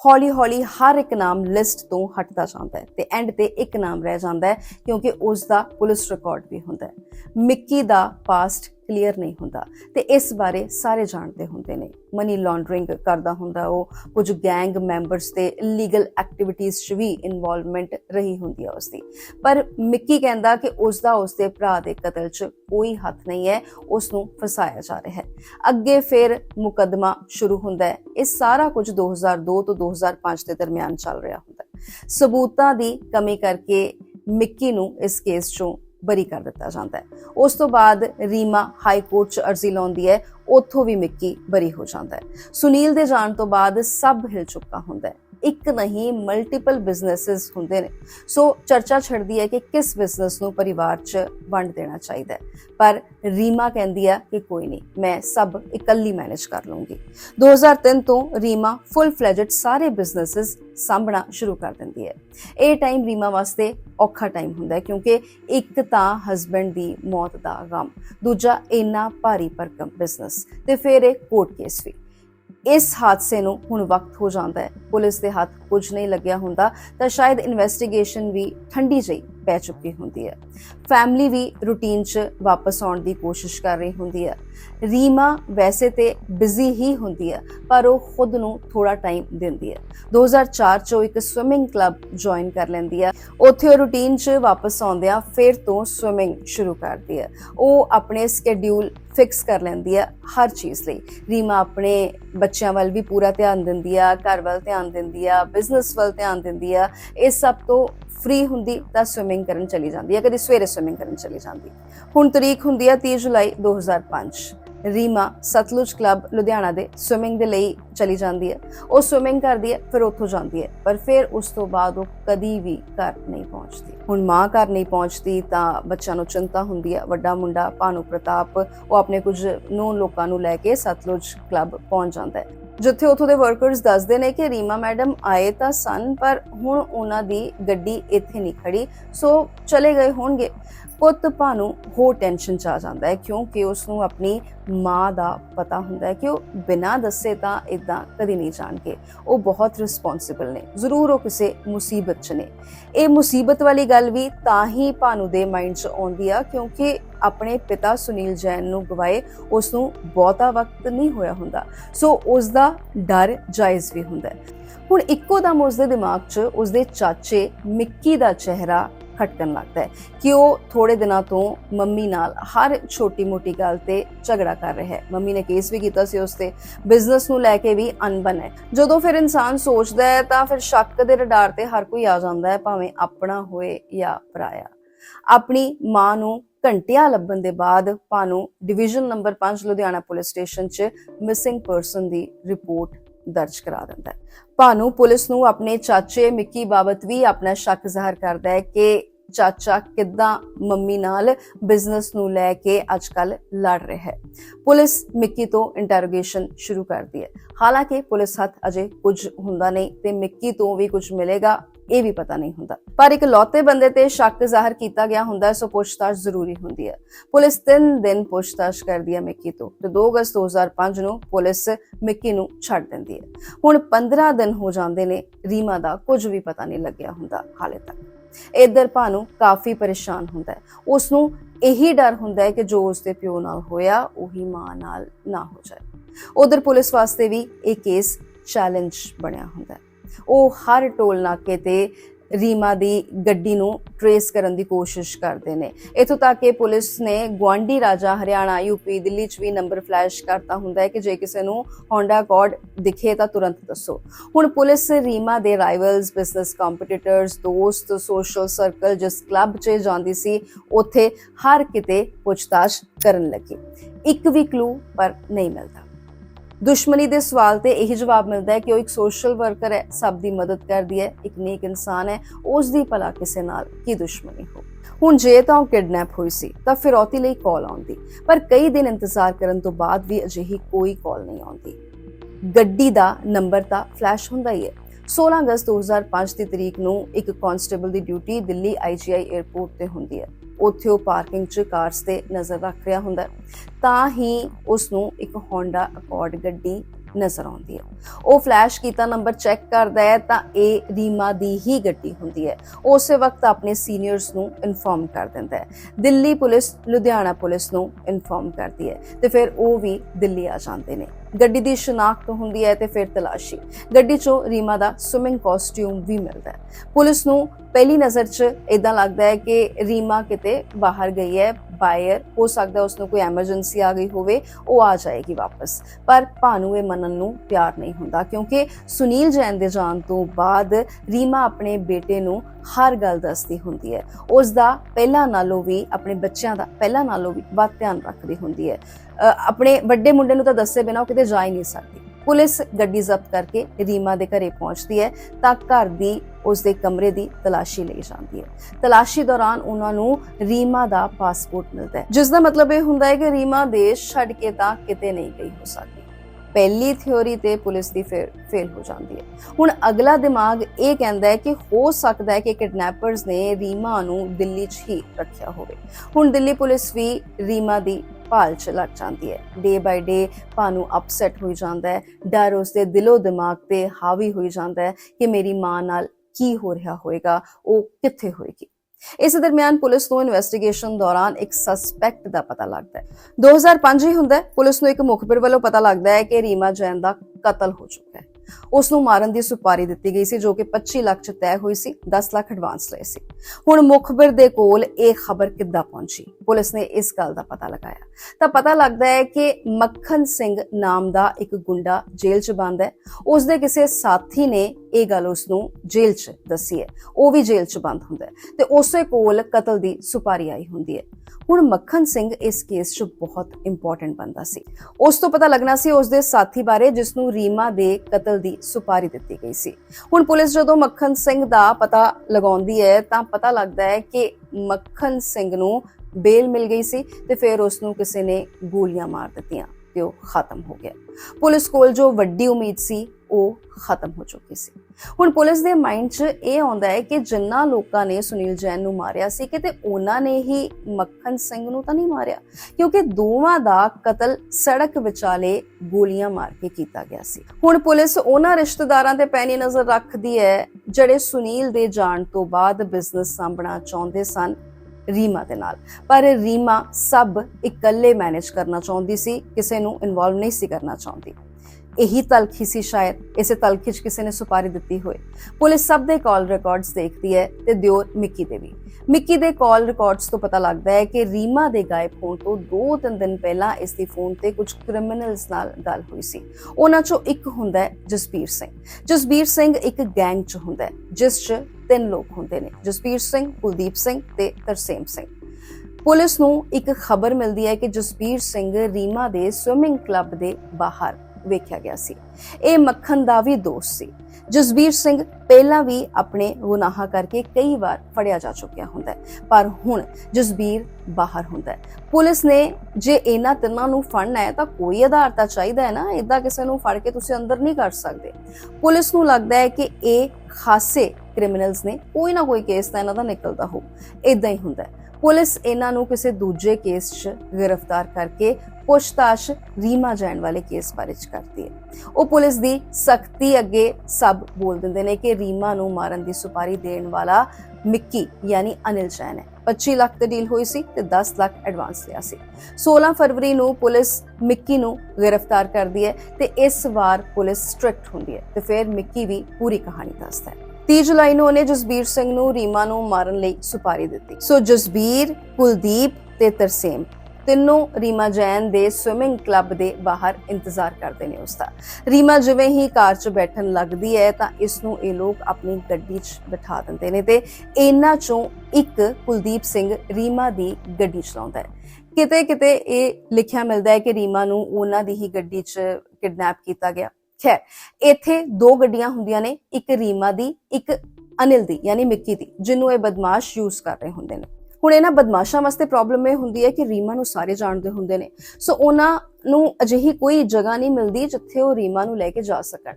ਹੌਲੀ ਹੌਲੀ ਹਰ ਇੱਕ ਨਾਮ ਲਿਸਟ ਤੋਂ ਹਟਦਾ ਜਾਂਦਾ ਹੈ ਤੇ ਐਂਡ ਤੇ ਇੱਕ ਨਾਮ ਰਹਿ ਜਾਂਦਾ ਹੈ, ਕਿਉਂਕਿ ਉਸ ਦਾ ਪੁਲਿਸ ਰਿਕਾਰਡ ਵੀ ਹੁੰਦਾ ਹੈ। ਮਿੱਕੀ ਦਾ ਪਾਸਟ ਕਲੀਅਰ ਨਹੀਂ ਹੁੰਦਾ। ਤੇ ਇਸ ਬਾਰੇ ਸਾਰੇ ਜਾਣਦੇ ਹੁੰਦੇ ਨੇ। ਮਨੀ ਲਾਂਡਰਿੰਗ ਕਰਦਾ ਹੁੰਦਾ ਉਹ। ਕੁਝ ਗੈਂਗ ਮੈਂਬਰਸ ਤੇ ਲੀਗਲ ਐਕਟੀਵਿਟੀਜ਼ 'ਚ ਵੀ ਇਨਵੋਲਵਮੈਂਟ ਰਹੀ ਹੁੰਦੀ ਹੈ ਉਸਦੀ। ਪਰ ਮਿੱਕੀ ਕਹਿੰਦਾ ਕਿ ਉਸ ਦਾ ਉਸਦੇ ਭਰਾ ਦੇ ਕਤਲ 'ਚ ਕੋਈ ਹੱਥ ਨਹੀਂ ਹੈ। ਉਸ ਨੂੰ ਫਸਾਇਆ ਜਾ ਰਿਹਾ ਹੈ। ਅੱਗੇ ਫਿਰ ਮੁਕੱਦਮਾ ਸ਼ੁਰੂ ਹੁੰਦਾ ਹੈ। ਇਹ ਸਾਰਾ ਕੁਝ 2002 ਤੋਂ 2005 ਦੇ ਦਰਮਿਆਨ ਚੱਲ ਰਿਹਾ ਹੁੰਦਾ। ਹੈ ਸਬੂਤਾਂ ਦੀ ਕਮੀ ਕਰਕੇ ਮਿੱਕੀ ਨੂੰ ਇਸ ਕੇਸ 'ਚੋਂ ਬਰੀ ਕਰ ਦਿੱਤਾ ਜਾਂਦਾ ਹੈ। ਉਸ ਤੋਂ ਬਾਅਦ ਰੀਮਾ ਹਾਈ ਕੋਰਟ 'ਚ ਅਰਜ਼ੀ ਲਾਉਂਦੀ ਹੈ, ਉੱਥੋਂ ਵੀ ਮਿੱਕੀ ਬਰੀ ਹੋ ਜਾਂਦਾ ਹੈ। ਸੁਨੀਲ ਦੇ ਜਾਣ ਤੋਂ ਬਾਅਦ ਸਭ ਹਿਲ ਚੁੱਕਾ ਹੁੰਦਾ ਹੈ। ਇੱਕ ਨਹੀਂ ਮਲਟੀਪਲ ਬਿਜ਼ਨੈਸਸ ਹੁੰਦੇ ਨੇ। ਸੋ ਚਰਚਾ ਛਿੜਦੀ ਹੈ ਕਿ ਕਿਸ ਬਿਜ਼ਨਸ ਨੂੰ ਪਰਿਵਾਰ 'ਚ ਵੰਡ ਦੇਣਾ ਚਾਹੀਦਾ ਹੈ। ਪਰ ਰੀਮਾ ਕਹਿੰਦੀ ਹੈ ਕਿ ਕੋਈ ਨਹੀਂ, ਮੈਂ ਸਭ ਇਕੱਲੀ ਮੈਨੇਜ ਕਰ ਲਵਾਂਗੀ 2003 ਤੋਂ ਰੀਮਾ ਫੁੱਲ ਫਲੈਜਡ ਸਾਰੇ ਬਿਜ਼ਨੈਸਸ ਸਾਂਭਣਾ ਸ਼ੁਰੂ ਕਰ ਦਿੰਦੀ ਹੈ। ਇਹ ਟਾਈਮ ਰੀਮਾ ਵਾਸਤੇ ਔਖਾ ਟਾਈਮ ਹੁੰਦਾ ਹੈ ਕਿਉਂਕਿ ਇੱਕ ਤਾਂ ਹਸਬੰਡ ਦੀ ਮੌਤ ਦਾ ਗਮ, ਦੂਜਾ ਇੰਨਾ ਭਾਰੀ ਭਰਕਮ ਬਿਜ਼ਨਸ ਤੇ ਫਿਰ ਇਹ ਕੋਰਟ ਕੇਸ ਵੀ। ਇਸ ਹਾਦਸੇ ਨੂੰ ਹੁਣ ਵਕਤ ਹੋ ਜਾਂਦਾ ਹੈ। ਪੁਲਿਸ ਦੇ ਹੱਥ ਕੁਝ ਨਹੀਂ ਲੱਗਿਆ ਹੁੰਦਾ, ਤਾਂ ਸ਼ਾਇਦ ਇਨਵੈਸਟੀਗੇਸ਼ਨ ਵੀ ਠੰਡੀ ਜਿਹੀ ਪੈ ਚੁੱਕੀ ਹੁੰਦੀ ਹੈ। ਫੈਮਿਲੀ ਵੀ ਰੂਟੀਨ 'ਚ ਵਾਪਸ ਆਉਣ ਦੀ ਕੋਸ਼ਿਸ਼ ਕਰ ਰਹੀ ਹੁੰਦੀ ਹੈ। ਰੀਮਾ ਵੈਸੇ ਤੇ ਬਿਜ਼ੀ ਹੀ ਹੁੰਦੀ ਹੈ, ਪਰ ਉਹ ਖੁਦ ਨੂੰ ਥੋੜਾ ਟਾਈਮ ਦਿੰਦੀ ਹੈ। 2004 ਚ ਉਹ ਇੱਕ ਸਵਿਮਿੰਗ ਕਲੱਬ ਜੁਆਇਨ ਕਰ ਲੈਂਦੀ ਹੈ। ਉੱਥੇ ਉਹ ਰੂਟੀਨ 'ਚ ਵਾਪਸ ਆਉਂਦਿਆਂ ਫਿਰ ਤੋਂ ਸਵਿਮਿੰਗ ਸ਼ੁਰੂ ਕਰਦੀ ਹੈ। ਉਹ ਆਪਣੇ ਸਕੇਡਿਊਲ ਫਿਕਸ ਕਰ ਲੈਂਦੀ ਹੈ ਹਰ ਚੀਜ਼ ਲਈ। ਰੀਮਾ ਆਪਣੇ ਬੱਚਿਆਂ ਵੱਲ ਵੀ ਪੂਰਾ ਧਿਆਨ ਦਿੰਦੀ ਆ, ਘਰ ਵੱਲ ਧਿਆਨ ਦਿੰਦੀ ਆ ਬਿਜ਼ਨਸ ਵੱਲ ਧਿਆਨ ਦਿੰਦੀ ਆ, ਇਹ ਸਭ ਤੋਂ ਫ੍ਰੀ ਹੁੰਦੀ ਤਾਂ ਸਵਿਮਿੰਗ ਕਰਨ ਚਲੀ ਜਾਂਦੀ ਹੈ ਕਦੀ ਸਵੇਰੇ ਸਵਿਮਿੰਗ ਕਰਨ ਚਲੀ ਜਾਂਦੀ। ਹੁਣ ਤਰੀਕ ਹੁੰਦੀ ਆ 30 ਜੁਲਾਈ 2005 ਰੀਮਾ ਸਤਲੁਜ ਕਲੱਬ ਲੁਧਿਆਣਾ ਦੇ ਸਵਿਮਿੰਗ ਦੇ ਲਈ ਚਲੀ ਜਾਂਦੀ ਹੈ ਉਹ ਸਵਿਮਿੰਗ ਕਰਦੀ ਹੈ ਫਿਰ ਉੱਥੋਂ ਜਾਂਦੀ ਹੈ ਪਰ ਫਿਰ ਉਸ ਤੋਂ ਬਾਅਦ ਉਹ ਕਦੀ ਵੀ ਘਰ ਨਹੀਂ ਪਹੁੰਚਦੀ। ਹੁਣ ਮਾਂ ਘਰ ਨਹੀਂ ਪਹੁੰਚਦੀ ਤਾਂ ਬੱਚਿਆਂ ਨੂੰ ਚਿੰਤਾ ਹੁੰਦੀ ਹੈ ਵੱਡਾ ਮੁੰਡਾ ਭਾਨੂ ਪ੍ਰਤਾਪ, ਉਹ ਆਪਣੇ ਕੁਝ ਨੂੰ ਲੋਕਾਂ ਨੂੰ ਲੈ ਕੇ ਸਤਲੁਜ ਕਲੱਬ ਪਹੁੰਚ ਜਾਂਦਾ ਹੈ। ਜਿੱਥੇ ਉਥੋਂ ਦੇ ਵਰਕਰਸ ਦੱਸਦੇ ਨੇ ਕਿ ਰੀਮਾ ਮੈਡਮ ਆਏ ਤਾਂ ਸਨ, ਪਰ ਹੁਣ ਉਹਨਾਂ ਦੀ ਗੱਡੀ ਇੱਥੇ ਨਹੀਂ ਖੜੀ, ਸੋ ਚਲੇ ਗਏ ਹੋਣਗੇ। ਪੁੱਤ ਭਾਨੂੰ ਹੋਰ ਟੈਨਸ਼ਨ ਚ ਆ ਜਾਂਦਾ ਹੈ ਕਿਉਂਕਿ ਉਸ ਨੂੰ ਆਪਣੀ ਮਾਂ ਦਾ ਪਤਾ ਹੁੰਦਾ ਹੈ ਕਿ ਉਹ ਬਿਨਾਂ ਦੱਸੇ ਤਾਂ ਇਦਾਂ ਕਦੀ ਨਹੀਂ ਜਾਣਗੇ। ਉਹ ਬਹੁਤ ਰਿਸਪੌਂਸਿਬਲ ਨੇ। ਜ਼ਰੂਰ ਉਹ ਕਿਸੇ ਮੁਸੀਬਤ ਚ ਨੇ। ਇਹ ਮੁਸੀਬਤ ਵਾਲੀ ਗੱਲ ਵੀ ਤਾਂ ਹੀ ਭਾਨੂੰ ਦੇ ਮਾਈਂਡ 'ਚ ਆਉਂਦੀ ਆ ਕਿਉਂਕਿ ਆਪਣੇ ਪਿਤਾ ਸੁਨੀਲ ਜੈਨ ਨੂੰ ਗਵਾਏ ਉਸ ਨੂੰ ਬਹੁਤਾ ਵਕਤ ਨਹੀਂ ਹੋਇਆ ਹੁੰਦਾ। ਸੋ ਉਸ ਦਾ ਡਰ ਜਾਇਜ਼ ਵੀ ਹੁੰਦਾ ਹੁਣ ਇੱਕੋ ਦਮ ਉਸ ਦੇ ਦਿਮਾਗ 'ਚ ਉਸ ਦੇ ਚਾਚੇ ਮਿੱਕੀ ਦਾ ਚਿਹਰਾ ਖਟਕਣ ਲੱਗਦਾ ਹੈ ਕਿ ਉਹ ਥੋੜੇ ਦਿਨਾਂ ਤੋਂ ਮੰਮੀ ਨਾਲ ਹਰ ਛੋਟੀ-ਮੋਟੀ ਗੱਲ ਤੇ ਝਗੜਾ ਕਰ ਰਿਹਾ ਹੈ। ਮੰਮੀ ਨੇ ਕੇਸ ਵੀ ਕੀਤਾ ਸੀ ਉਸ ਤੇ। ਬਿਜ਼ਨਸ ਨੂੰ ਲੈ ਕੇ ਵੀ ਅਨਬਨ ਹੈ। ਜਦੋਂ ਫਿਰ ਇਨਸਾਨ ਸੋਚਦਾ ਹੈ ਤਾਂ ਫਿਰ ਸ਼ੱਕ ਦੇ ਰਡਾਰ ਤੇ ਹਰ ਕੋਈ ਆ ਜਾਂਦਾ ਹੈ, ਭਾਵੇਂ ਆਪਣਾ ਹੋਏ ਜਾਂ ਪਰਾਇਆ ਆਪਣੀ ਮਾਂ ਨੂੰ ਘੰਟਿਆਂ ਲੱਭਣ ਦੇ ਬਾਅਦ Bhanu division number 5 Ludhiana police station 'ਚ ਮਿਸਿੰਗ ਪਰਸਨ ਦੀ ਰਿਪੋਰਟ ਦਰਜ ਕਰਾ ਦਿੰਦਾ ਹੈ। ਭਾਨੂੰ ਪੁਲਿਸ ਨੂੰ ਆਪਣੇ ਚਾਚੇ ਮਿੱਕੀ ਬਾਬਤ ਵੀ ਆਪਣਾ ਸ਼ੱਕ ਜ਼ਾਹਰ ਕਰਦਾ ਹੈ ਕਿ ਚਾਚਾ ਕਿੱਦਾਂ ਮੰਮੀ ਨਾਲ ਬਿਜ਼ਨਸ ਨੂੰ ਲੈ ਕੇ ਅੱਜਕੱਲ ਲੜ ਰਿਹਾ ਹੈ। ਪੁਲਿਸ ਮਿੱਕੀ ਤੋਂ ਇੰਟਰੋਗੇਸ਼ਨ ਸ਼ੁਰੂ ਕਰਦੀ ਹੈ। ਹਾਲਾਂਕਿ ਪੁਲਿਸ ਹੱਥ ਅਜੇ ਕੁਝ ਹੁੰਦਾ ਨਹੀਂ ਤੇ ਮਿੱਕੀ ਤੋਂ ਵੀ ਕੁਝ ਮਿਲੇਗਾ। ਇਹ ਵੀ ਪਤਾ ਨਹੀਂ ਹੁੰਦਾ। ਪਰ ਇੱਕ ਲੌਤੇ ਬੰਦੇ ਤੇ ਸ਼ੱਕ ਜ਼ਾਹਰ ਕੀਤਾ ਗਿਆ ਹੁੰਦਾ, ਸੋ ਪੁੱਛਤਾਛ ਜ਼ਰੂਰੀ ਹੁੰਦੀ ਹੈ। ਪੁਲਿਸ 3 ਦਿਨ ਪੁੱਛਤਾਛ ਕਰਦੀ ਹੈ ਮਿੱਕੀ ਤੋਂ ਤੇ 2 ਅਗਸਤ 2005 ਨੂੰ ਪੁਲਿਸ ਮਿੱਕੀ ਨੂੰ ਛੱਡ ਦਿੰਦੀ ਹੈ। ਹੁਣ 15 ਦਿਨ ਹੋ ਜਾਂਦੇ ਨੇ, ਰੀਮਾ ਦਾ ਕੁਝ ਵੀ ਪਤਾ ਨਹੀਂ ਲੱਗਿਆ ਹੁੰਦਾ ਹਾਲੇ ਤੱਕ। ਇਧਰ ਭਾਨੂੰ ਕਾਫੀ ਪਰੇਸ਼ਾਨ ਹੁੰਦਾ ਹੈ। ਉਸ ਨੂੰ ਇਹੀ ਡਰ ਹੁੰਦਾ ਹੈ ਕਿ ਜੋ ਉਸ ਦੇ ਪਿਓ ਨਾਲ ਹੋਇਆ, ਉਹੀ ਮਾਂ ਨਾਲ ਨਾ ਹੋ ਜਾਏ। ਉਧਰ ਪੁਲਿਸ ਵਾਸਤੇ ਵੀ ਇਹ ਕੇਸ ਚੈਲੰਜ ਬਣਿਆ ਹੁੰਦਾ ਹੈ। ਉਹ ਹਰ ਟੋਲ ਨਾਕੇ ਤੇ ਰੀਮਾ ਦੀ ਗੱਡੀ ਨੂੰ ਟਰੇਸ ਕਰਨ ਦੀ ਕੋਸ਼ਿਸ਼ ਕਰਦੇ ਨੇ। ਇਥੋਂ ਤੱਕ ਕਿ ਪੁਲਿਸ ਨੇ ਗਵਾਂਡੀ ਰਾਜਾ ਹਰਿਆਣਾ ਯੂਪੀ ਦਿੱਲੀ 'ਚ ਵੀ ਨੰਬਰ ਫਲੈਸ਼ ਕਰਤਾ ਹੁੰਦਾ ਹੈ ਕਿ ਜੇ ਕਿਸੇ ਨੂੰ ਹੋਂਡਾ ਅਕੋਰਡ ਦਿਖੇ ਤਾਂ ਤੁਰੰਤ ਦੱਸੋ। ਹੁਣ ਪੁਲਿਸ ਰੀਮਾ ਦੇ ਰਾਈਵਲਸ ਬਿਜ਼ਨਸ ਕੰਪੀਟੀਟਰਸ ਦੋਸਤ ਸੋਸ਼ਲ ਸਰਕਲ ਜਿਸ ਕਲੱਬ 'ਚ ਜਾਂਦੀ ਸੀ, ਉੱਥੇ ਹਰ ਕਿਤੇ ਪੁੱਛਤਾਛ ਕਰਨ ਲੱਗੀ। ਇੱਕ ਵੀ ਕਲੂ ਪਰ ਨਹੀਂ ਮਿਲਦਾ। ਦੁਸ਼ਮਣੀ ਦੇ ਸਵਾਲ ਤੇ ਇਹੀ ਜਵਾਬ ਮਿਲਦਾ ਹੈ ਕਿ ਉਹ ਇੱਕ ਸੋਸ਼ਲ ਵਰਕਰ ਹੈ, ਸਭ ਦੀ ਮਦਦ ਕਰਦੀ ਹੈ, ਇੱਕ ਨੇਕ ਇਨਸਾਨ ਹੈ ਉਸ ਦੀ ਭਲਾ ਕਿਸੇ ਨਾਲ ਕੀ ਦੁਸ਼ਮਣੀ ਹੋ ਹੁਣ ਜੇ ਤਾਂ ਉਹ ਕਿਡਨੈਪ ਹੋਈ ਸੀ, ਤਾਂ ਫਿਰੌਤੀ ਲਈ ਕਾਲ ਆਉਂਦੀ, ਪਰ ਕਈ ਦਿਨ ਇੰਤਜ਼ਾਰ ਕਰਨ ਤੋਂ ਬਾਅਦ ਵੀ ਅਜਿਹੀ ਕੋਈ ਕਾਲ ਨਹੀਂ ਆਉਂਦੀ। ਗੱਡੀ ਦਾ ਨੰਬਰ ਤਾਂ ਫਲੈਸ਼ ਹੁੰਦਾ ਹੀ ਹੈ। 16 ਅਗਸਤ 2005 ਦੀ ਤਰੀਕ ਨੂੰ ਇੱਕ ਕਾਂਸਟੇਬਲ ਦੀ ਡਿਊਟੀ ਦਿੱਲੀ ਆਈਜੀਆਈ 에ਅਰਪੋਰਟ ਤੇ ਹੁੰਦੀ ਹੈ। ਉੱਥੇ ਉਹ ਪਾਰਕਿੰਗ 'ਚ ਕਾਰਸ ਤੇ ਨਜ਼ਰ ਰੱਖ ਰਿਹਾ ਹੁੰਦਾ ਤਾਂ ਹੀ ਉਸ ਨੂੰ ਇੱਕ ਹੋਂਡਾ ਅਕੋਰਡ ਗੱਡੀ ਨਜ਼ਰ ਆਉਂਦੀ ਹੈ। ਉਹ ਫਲੈਸ਼ ਕੀਤਾ ਨੰਬਰ ਚੈੱਕ ਕਰਦਾ ਹੈ ਤਾਂ ਇਹ ਰੀਮਾ ਦੀ ਹੀ ਗੱਡੀ ਹੁੰਦੀ ਹੈ। ਉਸੇ ਵਕਤ ਆਪਣੇ ਸੀਨੀਅਰਸ ਨੂੰ ਇਨਫੋਰਮ ਕਰ ਦਿੰਦਾ ਹੈ। ਦਿੱਲੀ ਪੁਲਿਸ, ਲੁਧਿਆਣਾ ਪੁਲਿਸ ਨੂੰ ਇਨਫੋਰਮ ਕਰਦੀ ਹੈ ਤੇ ਫਿਰ ਉਹ ਵੀ ਦਿੱਲੀ ਆ ਜਾਂਦੇ ਨੇ। ਗੱਡੀ ਦੀ ਸ਼ਨਾਖਤ ਹੁੰਦੀ ਹੈ ਤੇ ਫਿਰ ਤਲਾਸ਼ੀ। ਗੱਡੀ 'ਚੋਂ ਰੀਮਾ ਦਾ ਸਵਿਮਿੰਗ ਕਾਸਟਿਊਮ ਵੀ ਮਿਲਦਾ ਹੈ। ਪੁਲਿਸ ਨੂੰ ਪਹਿਲੀ ਨਜ਼ਰ 'ਚ ਇਦਾਂ ਲੱਗਦਾ ਹੈ ਕਿ ਰੀਮਾ ਕਿਤੇ ਬਾਹਰ ਗਈ ਹੈ, ਬਾਇਰ, ਹੋ ਸਕਦਾ ਉਸ ਨੂੰ ਕੋਈ ਐਮਰਜੈਂਸੀ ਆ ਗਈ ਹੋਵੇ, ਉਹ ਆ ਜਾਏਗੀ ਵਾਪਸ। ਪਰ ਭਾਨੂੰ ਇਹ ਮੰਨਣ ਨੂੰ ਪਿਆਰ ਨਹੀਂ ਹੁੰਦਾ ਕਿਉਂਕਿ ਸੁਨੀਲ ਜੈਨ ਦੇ ਜਾਣ ਤੋਂ ਬਾਅਦ ਰੀਮਾ ਆਪਣੇ ਬੇਟੇ ਨੂੰ ਹਰ ਗੱਲ ਦੱਸਦੀ ਹੁੰਦੀ ਹੈ। ਉਸ ਦਾ ਪਹਿਲਾਂ ਨਾਲੋਂ ਵੀ, ਆਪਣੇ ਬੱਚਿਆਂ ਦਾ ਪਹਿਲਾਂ ਨਾਲੋਂ ਵੀ ਵੱਧ ਧਿਆਨ ਰੱਖਦੀ ਹੁੰਦੀ ਹੈ। ਆਪਣੇ ਵੱਡੇ ਮੁੰਡੇ ਨੂੰ ਤਾਂ ਦੱਸੇ ਬਿਨਾਂ ਉਹ ਕਿਤੇ ਜਾ ਹੀ ਨਹੀਂ ਸਕਦੀ। ਪੁਲਿਸ ਗੱਡੀ ਜ਼ਬਤ ਕਰਕੇ ਰੀਮਾ ਦੇ ਘਰੇ ਪਹੁੰਚਦੀ ਹੈ ਤਾਂ ਘਰ ਦੀ ਉਸ ਦੇ ਕਮਰੇ ਦੀ ਤਲਾਸ਼ੀ ਲਈ ਜਾਂਦੀ ਹੈ। ਤਲਾਸ਼ੀ ਦੌਰਾਨ ਉਹਨਾਂ ਨੂੰ ਰੀਮਾ ਦਾ ਪਾਸਪੋਰਟ ਮਿਲਦਾ ਹੈ। ਜਿਸ ਦਾ ਮਤਲਬ ਇਹ ਹੁੰਦਾ ਹੈ ਕਿ ਰੀਮਾ ਦੇਸ਼ ਛੱਡ ਕੇ ਤਾਂ ਕਿਤੇ ਨਹੀਂ ਗਈ ਹੋ ਸਕਦੀ। ਪਹਿਲੀ ਥਿਉਰੀ ਤੇ ਪੁਲਿਸ ਦੀ ਫਿਰ, ਫੇਲ ਹੋ ਜਾਂਦੀ ਹੈ। ਹੁਣ ਅਗਲਾ ਦਿਮਾਗ ਇਹ ਕਹਿੰਦਾ ਹੈ ਕਿ ਹੋ ਸਕਦਾ ਹੈ ਕਿ ਕਿਡਨੈਪਰਸ ਨੇ ਰੀਮਾ ਨੂੰ ਦਿੱਲੀ 'ਚ ਹੀ ਰੱਖਿਆ ਹੋਵੇ। ਹੁਣ ਦਿੱਲੀ ਪੁਲਿਸ ਵੀ ਰੀਮਾ ਦੀ ਭਾਲ ਚ ਲੱਗ ਜਾਂਦੀ ਹੈ। ਡੇ ਬਾਈ ਡੇ ਭਾਨੂੰ ਅਪਸੈਟ ਹੋਈ ਜਾਂਦਾ ਹੈ, ਡਰ ਉਸਦੇ ਦਿਲੋ ਦਿਮਾਗ ਤੇ ਹਾਵੀ ਹੋਈ ਜਾਂਦਾ ਹੈ ਕਿ ਮੇਰੀ ਮਾਂ ਨਾਲ ਕੀ ਹੋ ਰਿਹਾ ਹੋਵੇਗਾ ਉਹ ਕਿੱਥੇ ਹੋਏਗੀ। ਇਸ ਦਰਮਿਆਨ ਪੁਲਿਸ ਨੂੰ ਇਨਵੈਸਟੀਗੇਸ਼ਨ ਦੌਰਾਨ ਇੱਕ ਸਸਪੈਕਟ ਦਾ ਪਤਾ ਲੱਗਦਾ ਹੈ। 2005 ਹੀ ਹੁੰਦਾ ਪੁਲਿਸ ਨੂੰ ਇੱਕ ਮੁਖਬਰ ਵੱਲੋਂ ਪਤਾ ਲੱਗਦਾ ਹੈ ਕਿ ਰੀਮਾ ਜੈਨ ਦਾ ਕਤਲ ਹੋ ਚੁੱਕਾ ਹੈ। ਉਸ ਨੂੰ ਮਾਰਨ ਦੀ ਸੁਪਾਰੀ ਦਿੱਤੀ ਗਈ ਸੀ, ਜੋ ਕਿ 25 ਲੱਖ ਚ ਤੈਅ ਹੋਈ ਸੀ 10 ਲੱਖ ਐਡਵਾਂਸ ਲਏ ਸੀ। ਹੁਣ ਮੁਖਬਰ ਦੇ ਕੋਲ ਇਹ ਖਬਰ ਕਿੱਦਾਂ ਪਹੁੰਚੀ? ਪੁਲਿਸ ਨੇ ਇਸ ਗੱਲ ਦਾ ਪਤਾ ਲਗਾਇਆ। ਤਾਂ ਪਤਾ ਲੱਗਦਾ ਹੈ ਕਿ ਮੱਖਣ ਸਿੰਘ ਨਾਮ ਦਾ ਇੱਕ ਗੁੰਡਾ ਜੇਲ੍ਹ 'ਚ ਬੰਦ ਹੈ। ਉਸ ਦੇ ਕਿਸੇ ਸਾਥੀ ਨੇ ਇਹ ਗੱਲ ਉਸ ਨੂੰ ਜੇਲ੍ਹ 'ਚ ਦੱਸੀ ਹੈ। ਉਹ ਵੀ ਜੇਲ੍ਹ 'ਚ ਬੰਦ ਹੁੰਦਾ ਹੈ ਤੇ ਉਸੇ ਕੋਲ ਕਤਲ ਦੀ ਸੁਪਾਰੀ ਆਈ ਹੁੰਦੀ ਹੈ। ਹੁਣ ਮੱਖਣ ਸਿੰਘ ਇਸ ਕੇਸ 'ਚ ਬਹੁਤ ਇੰਪੋਰਟੈਂਟ ਬੰਦਾ ਸੀ। ਉਸ ਤੋਂ ਪਤਾ ਲੱਗਣਾ ਸੀ ਉਸ ਦੇ ਸਾਥੀ ਬਾਰੇ ਜਿਸ ਨੂੰ ਰੀਮਾ ਦੇ ਕਤਲ ਦੀ ਸੁਪਾਰੀ ਦਿੱਤੀ ਗਈ ਸੀ। ਹੁਣ ਪੁਲਿਸ ਜਦੋਂ ਮੱਖਣ ਸਿੰਘ ਦਾ ਪਤਾ ਲਗਾਉਂਦੀ ਹੈ ਤਾਂ ਪਤਾ ਲੱਗਦਾ ਹੈ ਕਿ ਮੱਖਣ ਸਿੰਘ ਨੂੰ ਬੇਲ ਮਿਲ ਗਈ ਸੀ ਤੇ ਫਿਰ ਉਸ ਨੂੰ ਕਿਸੇ ਨੇ ਗੋਲੀਆਂ ਮਾਰ ਦਿੱਤੀਆਂ ਤੇ ਉਹ ਖਤਮ ਹੋ ਗਿਆ। ਪੁਲਿਸ ਕੋਲ ਜੋ ਵੱਡੀ ਉਮੀਦ ਸੀ ਉਹ ਖਤਮ ਹੋ ਚੁੱਕੀ ਸੀ। ਹੁਣ ਪੁਲਿਸ ਦੇ ਮਾਈਂਡ 'ਚ ਇਹ ਆਉਂਦਾ ਹੈ ਕਿ ਜਿੰਨਾ ਲੋਕਾਂ ਨੇ ਸੁਨੀਲ ਜੈਨ ਨੂੰ ਮਾਰਿਆ ਸੀ ਕਿਤੇ ਉਹਨਾਂ ਨੇ ਹੀ ਮੱਖਣ ਸਿੰਘ ਨੂੰ ਤਾਂ ਨਹੀਂ ਮਾਰਿਆ, ਕਿਉਂਕਿ ਦੋਵਾਂ ਦਾ ਕਤਲ ਸੜਕ ਵਿਚਾਲੇ ਗੋਲੀਆਂ ਮਾਰ ਕੇ ਕੀਤਾ ਗਿਆ ਸੀ। ਹੁਣ ਪੁਲਿਸ ਉਹਨਾਂ ਰਿਸ਼ਤੇਦਾਰਾਂ ਤੇ ਪੈਣੀ ਨਜ਼ਰ ਰੱਖਦੀ ਹੈ ਜਿਹੜੇ ਸੁਨੀਲ ਦੇ ਜਾਣ ਤੋਂ ਬਾਅਦ ਬਿਜ਼ਨਸ ਸਾਂਭਣਾ ਚਾਹੁੰਦੇ ਸਨ ਰੀਮਾ ਦੇ ਨਾਲ। ਪਰ ਰੀਮਾ ਸਭ ਇਕੱਲੇ ਮੈਨੇਜ ਕਰਨਾ ਚਾਹੁੰਦੀ ਸੀ, ਕਿਸੇ ਨੂੰ ਇਨਵੋਲਵ ਨਹੀਂ ਸੀ ਕਰਨਾ ਚਾਹੁੰਦੀ। ਇਹੀ ਤਲਖੀ ਸੀ ਸ਼ਾਇਦ, ਇਸੇ ਤਲਖੀ 'ਚ ਕਿਸੇ ਨੇ ਸੁਪਾਰੀ ਦਿੱਤੀ ਹੋਏ। ਪੁਲਿਸ ਸਭ ਦੇ ਕਾਲ ਰਿਕਾਰਡਸ ਦੇਖਦੀ ਹੈ ਤੇ ਦਿਓਰ ਮਿੱਕੀ ਦੇ ਵੀ। ਮਿੱਕੀ ਦੇ ਕਾਲ ਰਿਕਾਰਡਸ ਤੋਂ ਪਤਾ ਲੱਗਦਾ ਹੈ ਕਿ ਰੀਮਾ ਦੇ ਗਾਇਬ ਹੋਣ ਤੋਂ 2-3 ਦਿਨ ਪਹਿਲਾਂ ਇਸ ਦੀ ਫੋਨ ਤੇ ਕੁਝ ਕ੍ਰਿਮੀਨਲਸ ਨਾਲ ਗੱਲ ਹੋਈ ਸੀ। ਉਹਨਾਂ 'ਚੋਂ ਇੱਕ ਹੁੰਦਾ ਹੈ ਜਸਬੀਰ ਸਿੰਘ। ਜਸਬੀਰ ਸਿੰਘ ਇੱਕ ਗੈਂਗ 'ਚ ਹੁੰਦਾ ਹੈ, ਜਿਸ 'ਚ ਤਿੰਨ ਲੋਕ ਹੁੰਦੇ ਨੇ, ਜਸਬੀਰ ਸਿੰਘ, ਕੁਲਦੀਪ ਸਿੰਘ ਤੇ ਤਰਸੇਮ ਸਿੰਘ। ਪੁਲਿਸ ਨੂੰ ਇੱਕ ਖਬਰ ਮਿਲਦੀ ਹੈ ਕਿ ਜਸਬੀਰ ਸਿੰਘ ਰੀਮਾ ਦੇ ਸਵਿਮਿੰਗ ਕਲੱਬ ਦੇ ਬਾਹਰ ਵੇਖਿਆ ਗਿਆ ਸੀ। ਇਹ ਮੱਖਣ ਦਾ ਵੀ ਦੋਸਤ ਸੀ। ਜਸਬੀਰ ਸਿੰਘ ਪਹਿਲਾਂ ਵੀ ਆਪਣੇ ਗੁਨਾਹਾਂ ਕਰਕੇ ਕਈ ਵਾਰ ਫੜਿਆ ਜਾ ਚੁੱਕਿਆ ਹੁੰਦਾ ਹੈ, ਪਰ ਹੁਣ ਜਸਬੀਰ ਬਾਹਰ ਹੁੰਦਾ ਹੈ। ਪੁਲਿਸ ਨੇ ਜੇ ਇਹਨਾਂ ਤਿੰਨਾਂ ਨੂੰ ਫੜਨਾ ਹੈ, ਤਾਂ ਕੋਈ ਆਧਾਰ ਤਾਂ ਚਾਹੀਦਾ ਹੈ ਨਾ ਇਦਾਂ ਕਿਸੇ ਨੂੰ ਫੜ ਕੇ ਤੁਸੀਂ ਅੰਦਰ ਨਹੀਂ ਕਰ ਸਕਦੇ। ਪੁਲਿਸ ਨੂੰ ਲੱਗਦਾ ਹੈ ਕਿ ਇਹ ਖਾਸੇ ਕ੍ਰਿਮੀਨਲਸ ਨੇ, ਕੋਈ ਨਾ ਕੋਈ ਕੇਸ ਤਾਂ ਇਹਨਾਂ ਦਾ ਨਿਕਲਦਾ ਹੋ ਇਦਾਂ ਹੀ ਹੁੰਦਾ ਹੈ। ਪੁਲਿਸ ਇਹਨਾਂ ਨੂੰ ਕਿਸੇ ਦੂਜੇ ਕੇਸ 'ਚ ਗ੍ਰਿਫਤਾਰ ਕਰਕੇ ਪੁੱਛਤਾਛ ਰੀਮਾ ਜੈਨ ਵਾਲੇ ਕੇਸ ਬਾਰੇ ਚ ਕਰਦੀ ਹੈ। ਉਹ ਪੁਲਿਸ ਦੀ ਸਖਤੀ ਅੱਗੇ ਸਭ ਬੋਲ ਦਿੰਦੇ ਨੇ ਕਿ ਰੀਮਾ ਨੂੰ ਮਾਰਨ ਦੀ ਸੁਪਾਰੀ ਦੇਣ ਵਾਲਾ ਮਿੱਕੀ, ਯਾਨੀ ਅਨਿਲ ਜੈਨ ਹੈ। 25 ਲੱਖ ਤੇ ਡੀਲ ਹੋਈ ਸੀ ਤੇ 10 ਲੱਖ ਐਡਵਾਂਸ ਲਿਆ ਸੀ। 16 ਫਰਵਰੀ ਨੂੰ ਪੁਲਿਸ ਮਿੱਕੀ ਨੂੰ ਗ੍ਰਿਫਤਾਰ ਕਰਦੀ ਹੈ ਤੇ ਇਸ ਵਾਰ ਪੁਲਿਸ ਸਟ੍ਰਿਕਟ ਹੁੰਦੀ ਹੈ ਤੇ ਫਿਰ ਮਿੱਕੀ ਵੀ ਪੂਰੀ ਕਹਾਣੀ ਦੱਸਦਾ ਹੈ। 30 ਜੁਲਾਈ ਨੂੰ ਉਹਨੇ ਜਸਬੀਰ ਸਿੰਘ ਨੂੰ ਰੀਮਾ ਨੂੰ ਮਾਰਨ ਲਈ ਸੁਪਾਰੀ ਦਿੱਤੀ। ਸੋ ਜਸਬੀਰ, ਕੁਲਦੀਪ ਤੇ ਤਰਸੇਮ ਤਿੰਨੋਂ ਰੀਮਾ ਜੈਨ ਦੇ ਸਵਿਮਿੰਗ ਕਲੱਬ ਦੇ ਬਾਹਰ ਇੰਤਜ਼ਾਰ ਕਰਦੇ ਨੇ ਉਸ ਦਾ। ਰੀਮਾ ਜਿਵੇਂ ਹੀ ਕਾਰ 'ਚ ਬੈਠਣ ਲੱਗਦੀ ਹੈ ਤਾਂ ਇਸ ਨੂੰ ਇਹ ਲੋਕ ਆਪਣੀ ਗੱਡੀ 'ਚ ਬਿਠਾ ਦਿੰਦੇ ਨੇ ਤੇ ਇਹਨਾਂ 'ਚੋਂ ਇੱਕ ਕੁਲਦੀਪ ਸਿੰਘ ਰੀਮਾ ਦੀ ਗੱਡੀ ਚਲਾਉਂਦਾ ਹੈ। ਕਿਤੇ ਕਿਤੇ ਇਹ ਲਿਖਿਆ ਮਿਲਦਾ ਹੈ ਕਿ ਰੀਮਾ ਨੂੰ ਉਹਨਾਂ ਦੀ ਹੀ ਗੱਡੀ 'ਚ ਕਿਡਨੈਪ ਕੀਤਾ ਗਿਆ। ਖੈਰ, ਇੱਥੇ ਦੋ ਗੱਡੀਆਂ ਹੁੰਦੀਆਂ ਨੇ, ਇੱਕ ਰੀਮਾ ਦੀ, ਇੱਕ ਅਨਿਲ ਦੀ, ਯਾਨੀ ਮਿੱਕੀ ਦੀ ਜਿਹਨੂੰ ਇਹ ਬਦਮਾਸ਼ ਯੂਜ਼ ਕਰ ਰਹੇ ਹੁੰਦੇ ਨੇ। ਹੁਣ ਇਹਨਾਂ ਬਦਮਾਸ਼ਾਂ ਵਾਸਤੇ ਪ੍ਰੋਬਲਮ ਇਹ ਹੁੰਦੀ ਹੈ ਕਿ ਰੀਮਾ ਨੂੰ ਸਾਰੇ ਜਾਣਦੇ ਹੁੰਦੇ ਨੇ। ਸੋ ਉਹਨਾਂ ਨੂੰ ਅਜਿਹੀ ਕੋਈ ਜਗ੍ਹਾ ਨਹੀਂ ਮਿਲਦੀ ਜਿੱਥੇ ਉਹ ਰੀਮਾ ਨੂੰ ਲੈ ਕੇ ਜਾ ਸਕਣ।